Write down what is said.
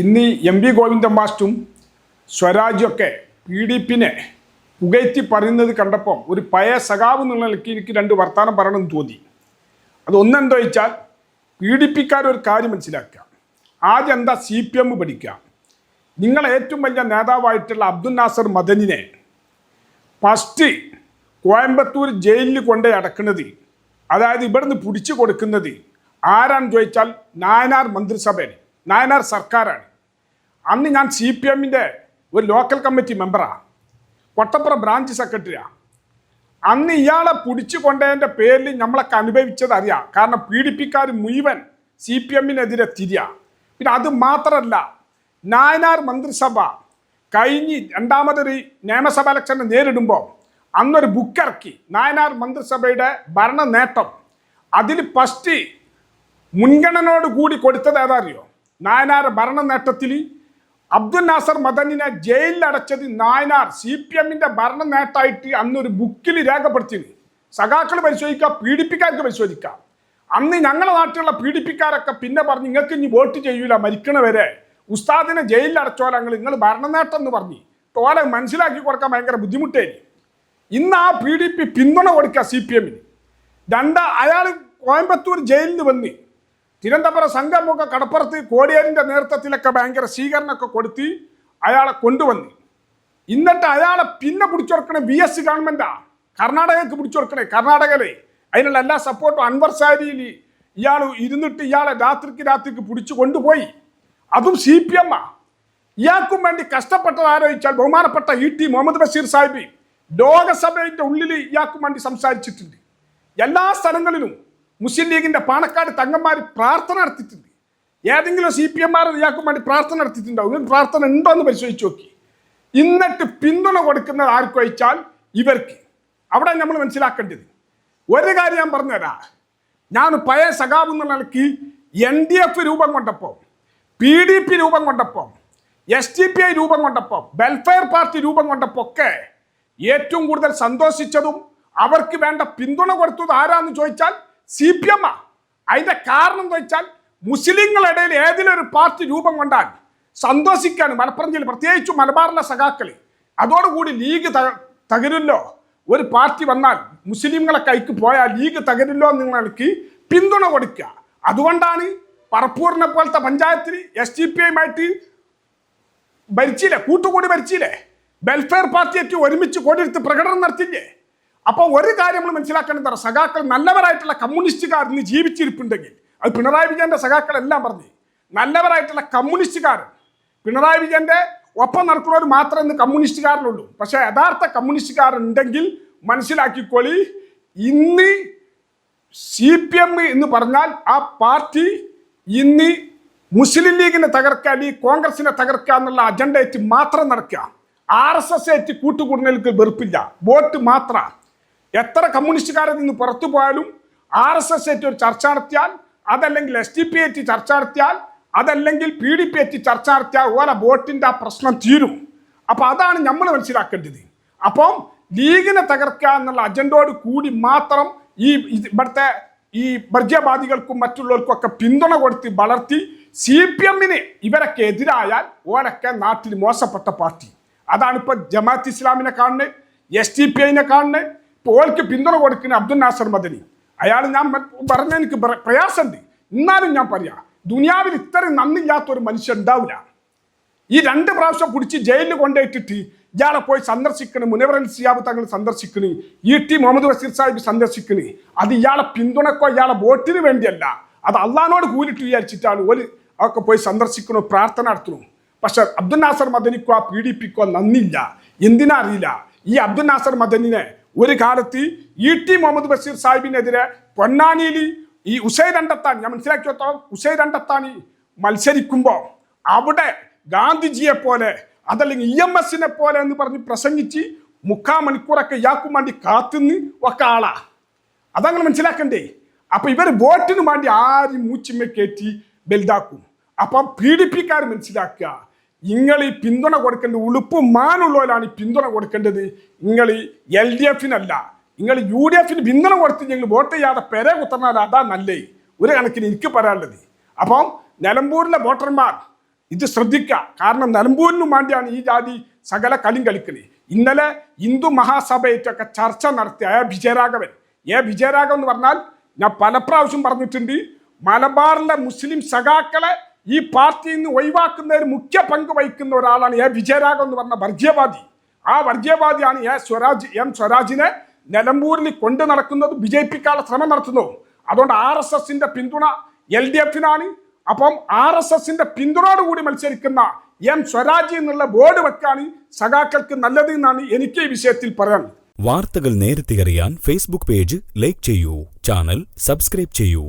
ഇന്ന് M V Govindan മാസ്റ്റും സ്വരാജൊക്കെ പി ഡി പിന്നെ പുകയറ്റി പറയുന്നത് കണ്ടപ്പം ഒരു പഴയ സഖാവ് എന്നുള്ള നിലയ്ക്ക് എനിക്ക് രണ്ട് വർത്തമാനം പറയണമെന്ന് തോന്നി. അത് ഒന്നെന്താ വെച്ചാൽ ഒരു കാര്യം മനസ്സിലാക്കുക. ആദ്യം എന്താ സി പി എം പഠിക്കുക. നിങ്ങൾ ഏറ്റവും വലിയ നേതാവായിട്ടുള്ള അബ്ദുൽ നാസർ മദനിനെ ഫസ്റ്റ് കോയമ്പത്തൂർ ജയിലിൽ കൊണ്ട് അടക്കുന്നത് അതായത് ഇവിടുന്ന് പിടിച്ചു കൊടുക്കുന്നത് ആരാന്ന് ചോദിച്ചാൽ നായനാർ മന്ത്രിസഭയാണ്. നായനാർ സർക്കാരാണ്. അന്ന് ഞാൻ സി പി എമ്മിന്റെ ഒരു ലോക്കൽ കമ്മിറ്റി മെമ്പറാണ് കൊട്ടപ്പുറ ബ്രാഞ്ച് സെക്രട്ടറിയാണ് അന്ന് ഇയാളെ പിടിച്ചു കൊണ്ടതിന്റെ പേരിൽ നമ്മളൊക്കെ അനുഭവിച്ചത് അറിയാം. കാരണം പീഡിപ്പിക്കാർ മുഴുവൻ സി പി എമ്മിനെതിരെ തിരിയാ. പിന്നെ അത് മാത്രമല്ല നായനാർ മന്ത്രിസഭ കഴിഞ്ഞ് രണ്ടാമതൊരു നിയമസഭ ഇലക്ഷനെ നേരിടുമ്പോൾ അന്നൊരു ബുക്ക് ഇറക്കി. നായനാർ മന്ത്രിസഭയുടെ ഭരണ നേട്ടം. അതിൽ ഫസ്റ്റ് മുൻഗണനയോട് കൂടി കൊടുത്തത് ഏതാ അറിയോ? നായനാർ ഭരണ നേട്ടത്തിൽ അബ്ദുൽ നാസർ മദനിനെ ജയിലിൽ അടച്ചത് നായനാർ സി പി എമ്മിന്റെ ഭരണ നേട്ടമായിട്ട് അന്നൊരു ബുക്കിൽ രേഖപ്പെടുത്തിയത് സഖാക്കൾ പരിശോധിക്കുക പീഡിപ്പിക്കാർക്ക് പരിശോധിക്കാം. അന്ന് ഞങ്ങളുടെ നാട്ടിലുള്ള പീഡിപ്പിക്കാരൊക്കെ പിന്നെ പറഞ്ഞ് നിങ്ങൾക്ക് ഇനി വോട്ട് ചെയ്യൂല മരിക്കണവരെ. ഉസ്താദിനെ ജയിലിൽ അടച്ചോല നിങ്ങൾ നിങ്ങൾ ഭരണനേട്ടം എന്ന് പറഞ്ഞു. തോലെ മനസ്സിലാക്കി കൊടുക്കാൻ ഭയങ്കര ബുദ്ധിമുട്ടേനി. ഇന്ന് ആ പി ഡി പി പിന്തുണ കൊടുക്കുക സി പി എമ്മിന്. രണ്ട് അയാൾ കോയമ്പത്തൂർ ജയിലിൽ വന്ന് തിരുവനന്തപുരം സംഘമൊക്കെ കടപ്പുറത്ത് കോടിയേരിന്റെ നേതൃത്വത്തിലൊക്കെ ഭയങ്കര സ്വീകരണമൊക്കെ കൊടുത്ത് അയാളെ കൊണ്ടുവന്നു. എന്നിട്ട് അയാളെ പിന്നെ പിടിച്ചുകൊടുക്കണേ ബി എസ് ഗവൺമെന്റാ കർണാടകയ്ക്ക് പിടിച്ചുകൊടുക്കണേ കർണാടകയിലെ. അതിനുള്ള എല്ലാ സപ്പോർട്ടും അൻവർ സാരിയിൽ ഇയാൾ ഇരുന്നിട്ട് ഇയാളെ രാത്രിക്ക് രാത്രിക്ക് പിടിച്ചു കൊണ്ടുപോയി. അതും സി പി എമ്മാ ഇയാൾക്കും വേണ്ടി കഷ്ടപ്പെട്ടത് ആലോചിച്ചാൽ ബഹുമാനപ്പെട്ട ഇ ടി മുഹമ്മദ് ബഷീർ സാഹിബ് ലോകസഭയുടെ ഉള്ളിൽ ഇയാൾക്കും വേണ്ടി സംസാരിച്ചിട്ടുണ്ട്. എല്ലാ സ്ഥലങ്ങളിലും മുസ്ലിം ലീഗിന്റെ പാണക്കാട് തങ്ങന്മാർ പ്രാർത്ഥന നടത്തിയിട്ടുണ്ട്. ഏതെങ്കിലും സി പി എംമാർ ഇയാൾക്കും വേണ്ടി പ്രാർത്ഥന നടത്തിയിട്ടുണ്ടാവും ഇവർ പ്രാർത്ഥന ഉണ്ടോ എന്ന് പരിശോധിച്ച് നോക്കി. എന്നിട്ട് പിന്തുണ കൊടുക്കുന്നത് ആർക്കും അയച്ചാൽ ഇവർക്ക്. അവിടെ നമ്മൾ മനസ്സിലാക്കേണ്ടത്. ഒരു കാര്യം ഞാൻ പറഞ്ഞുതരാം. ഞാൻ പഴയ സഖാവ് എന്നുള്ള നിലയ്ക്ക് എൻ ഡി എഫ് രൂപം കൊണ്ടപ്പോൾ പി ഡി പി രൂപം കൊണ്ടപ്പോൾ എസ് ടി പി ഐ രൂപം കൊണ്ടപ്പോൾ വെൽഫെയർ പാർട്ടി രൂപം കൊണ്ടപ്പോൾ ഒക്കെ ഏറ്റവും കൂടുതൽ സന്തോഷിച്ചതും അവർക്ക് വേണ്ട പിന്തുണ കൊടുത്തത് ആരാന്ന് ചോദിച്ചാൽ സി പി എം അതിന്റെ കാരണം എന്ന് വെച്ചാൽ മുസ്ലിങ്ങളുടെ ഏതിലൊരു പാർട്ടി രൂപം കൊണ്ടാൽ സന്തോഷിക്കാണ് മലപ്പുറം ജില്ല പ്രത്യേകിച്ചും മലബാറിലെ സഖാക്കളി അതോടുകൂടി ലീഗ് തകരുമല്ലോ ഒരു പാർട്ടി വന്നാൽ മുസ്ലിങ്ങളെ കൈക്ക് പോയാൽ ലീഗ് തകരില്ലോ നിങ്ങൾക്ക് പിന്തുണ കൊടുക്കുക. അതുകൊണ്ടാണ് പറപ്പൂറിനെ പോലത്തെ പഞ്ചായത്തിൽ എസ് ഡി പി ഐയുമായിട്ട് ഭരിച്ചില്ലേ കൂട്ടുകൂടി ഭരിച്ചില്ലേ? വെൽഫെയർ പാർട്ടിയേറ്റ് ഒരുമിച്ച് കൊടിയെടുത്ത് പ്രകടനം നടത്തില്ലേ അപ്പോൾ ഒരു കാര്യം നമ്മൾ മനസ്സിലാക്കേണ്ടത്? സഖാക്കൾ നല്ലവരായിട്ടുള്ള കമ്മ്യൂണിസ്റ്റുകാർ ഇന്ന് ജീവിച്ചിരിപ്പുണ്ടെങ്കിൽ. അത് പിണറായി വിജയന്റെ സഖാക്കൾ എല്ലാം പറഞ്ഞു. നല്ലവരായിട്ടുള്ള കമ്മ്യൂണിസ്റ്റുകാർ. പിണറായി വിജയന്റെ ഒപ്പം നടക്കുന്നവർ മാത്രമേ ഇന്ന് കമ്മ്യൂണിസ്റ്റുകാരനുള്ളൂ പക്ഷേ യഥാർത്ഥ കമ്മ്യൂണിസ്റ്റുകാരുണ്ടെങ്കിൽ മനസ്സിലാക്കിക്കോളി. ഇന്ന് സി പി എം എന്ന് പറഞ്ഞാൽ ആ പാർട്ടി ഇന്ന് മുസ്ലിം ലീഗിനെ തകർക്കുക അല്ലെങ്കിൽ കോൺഗ്രസിനെ തകർക്കുക എന്നുള്ള അജണ്ടയായിട്ട് മാത്രം നടക്കുക. ആർ എസ് എസ് ഏറ്റ് കൂട്ടുകൂടുന്നതിൽ വെറുപ്പില്ല. വോട്ട് മാത്ര. എത്ര കമ്മ്യൂണിസ്റ്റുകാരിൽ നിന്ന് പുറത്തു പോയാലും ആർ എസ് എസ് ആയിട്ട് ഒരു ചർച്ച നടത്തിയാൽ അതല്ലെങ്കിൽ എസ് ഡി പി ആയിട്ട് ചർച്ച നടത്തിയാൽ അതല്ലെങ്കിൽ പി ഡി പി ആയിട്ട് ചർച്ച നടത്തിയാൽ ഓരോ ബോട്ടിന്റെ ആ പ്രശ്നം തീരും. അപ്പോൾ അതാണ് നമ്മൾ മനസ്സിലാക്കേണ്ടത്. അപ്പം ലീഗിനെ തകർക്കുക എന്നുള്ള അജണ്ടയോട് കൂടി മാത്രം ഈ ഇവിടുത്തെ ഈ വർഗീയവാദികൾക്കും മറ്റുള്ളവർക്കും ഒക്കെ പിന്തുണ കൊടുത്ത് വളർത്തി സി പി എമ്മിന് ഇവരൊക്കെ എതിരായാൽ ഓരൊക്കെ നാട്ടിൽ മോശപ്പെട്ട പാർട്ടി. അതാണിപ്പോൾ ജമാഅത്ത് ഇസ്ലാമിനെ കാണുന്നത് എസ് ടി പി ഐനെ കാണുന്നത് ഓൾക്ക് പിന്തുണ കൊടുക്കുന്ന അബ്ദുൽ നാസർ മദനി. അയാൾ ഞാൻ പറഞ്ഞ എനിക്ക് പ്ര- പ്രയാസമുണ്ട്. എന്നാലും ഞാൻ പറയാ. ദുനിയാവിൽ ഇത്രയും നന്നില്ലാത്ത ഒരു മനുഷ്യൻ ഉണ്ടാവില്ല. ഈ രണ്ട് പ്രാവശ്യം പിടിച്ച് ജയിലിൽ കൊണ്ടേറ്റിട്ട് ഇയാളെ പോയി സന്ദർശിക്കണ് മുനവറൻ സിയാബ് തങ്ങൾ സന്ദർശിക്കണ് ഇ ടി മുഹമ്മദ് ബഷീർ സാഹിബ് സന്ദർശിക്കണ്. അത് ഇയാളെ പിന്തുണക്കോ ഇയാളെ വോട്ടിന് വേണ്ടിയല്ല. അത് അള്ളഹാനോട് കൂലിട്ട് വിചാരിച്ചിട്ടാണ് ഒരു അതൊക്കെ പോയി സന്ദർശിക്കണോ പ്രാർത്ഥന നടത്തണു. പക്ഷെ അബ്ദുൽ നാസർ മദനിക്കോ പി ഡി പിക്കോ എന്തിനാ അറിയില്ല. ഈ അബ്ദുൽ നാസർ മദനിനെ ഒരു കാലത്ത് ഇ ടി മുഹമ്മദ് ബഷീർ സാഹിബിനെതിരെ പൊന്നാനിയിൽ ഈ ഉസൈൻ രണ്ടത്താൻ ഞാൻ മനസ്സിലാക്കിയോത്തോളം ഉസൈൻ രണ്ടത്താനി മത്സരിക്കുമ്പോൾ അവിടെ ഗാന്ധിജിയെ പോലെ അതല്ലെങ്കിൽ ഇ എം എസിനെ പോലെ എന്ന് പറഞ്ഞ് പ്രസംഗിച്ച് മുക്കാ മണിക്കൂറൊക്കെ ഇയാൾക്കും വേണ്ടി കാത്തുനിന്ന് ഒക്കെ ആളാ. അതങ്ങനെ മനസ്സിലാക്കണ്ടേ? അപ്പൊ ഇവർ വോട്ടിന് വേണ്ടി ആരും മൂച്ചിമ്മ കയറ്റി വലുതാക്കും. അപ്പം പിക്കാർ മനസ്സിലാക്കുക? നിങ്ങൾ ഈ പിന്തുണ കൊടുക്കേണ്ടത് ഉളുപ്പ് മാനുള്ളവരാണ് ഈ പിന്തുണ കൊടുക്കേണ്ടത്. നിങ്ങൾ എൽ ഡി എഫിനല്ല. നിങ്ങൾ യു ഡി എഫിന് പിന്തുണ കൊടുത്ത് ഞങ്ങൾ വോട്ട് ചെയ്യാതെ പെരെ കുത്തർന്നാൽ അതാ നല്ലേ? ഒരു കണക്കിന് എനിക്ക് പറയാനുള്ളത്. അപ്പം നിലമ്പൂരിലെ വോട്ടർമാർ ഇത് ശ്രദ്ധിക്കുക കാരണം നിലമ്പൂരിനും വേണ്ടിയാണ് ഈ ജാതി സകല കളിയും കളിക്കുന്നത് ഇന്നലെ ഹിന്ദു മഹാസഭയായിട്ടൊക്കെ ചർച്ച നടത്തിയ വിജയരാഘവൻ. ഏ വിജയരാഘവൻ എന്ന് പറഞ്ഞാൽ ഞാൻ പല പ്രാവശ്യം പറഞ്ഞിട്ടുണ്ട്. മലബാറിലെ മുസ്ലിം സഖാക്കളെ ഈ പാർട്ടിയിൽ നിന്ന് ഒഴിവാക്കുന്നതിന് മുഖ്യ പങ്ക് വഹിക്കുന്ന ഒരാളാണ് എ. വിജയരാഘവൻ എന്ന് പറഞ്ഞ വർഗീയവാദി. ആ വർഗീയവാദിയാണ് എ. സ്വരാജ് എം. സ്വരാജിനെ നിലമ്പൂരിൽ കൊണ്ടു നടക്കുന്നത് വിജയിപ്പിക്കാനുള്ള ശ്രമം നടത്തുന്നു അതുകൊണ്ട് ആർ എസ് എസിന്റെ പിന്തുണ എൽ ഡി എഫിനാണ്. അപ്പം ആർ എസ് എസിന്റെ പിന്തുണയോടുകൂടി മത്സരിക്കുന്ന എം. സ്വരാജ് എന്നുള്ള ബോർഡ് വെക്കാണ് സഖാക്കൾക്ക് നല്ലത് എന്നാണ് എനിക്ക് ഈ വിഷയത്തിൽ പറയാനുള്ളത്. വാർത്തകൾ നേരത്തെ അറിയാൻ ഫേസ്ബുക്ക് പേജ് ലൈക്ക് ചെയ്യൂ. ചാനൽ സബ്സ്ക്രൈബ് ചെയ്യൂ.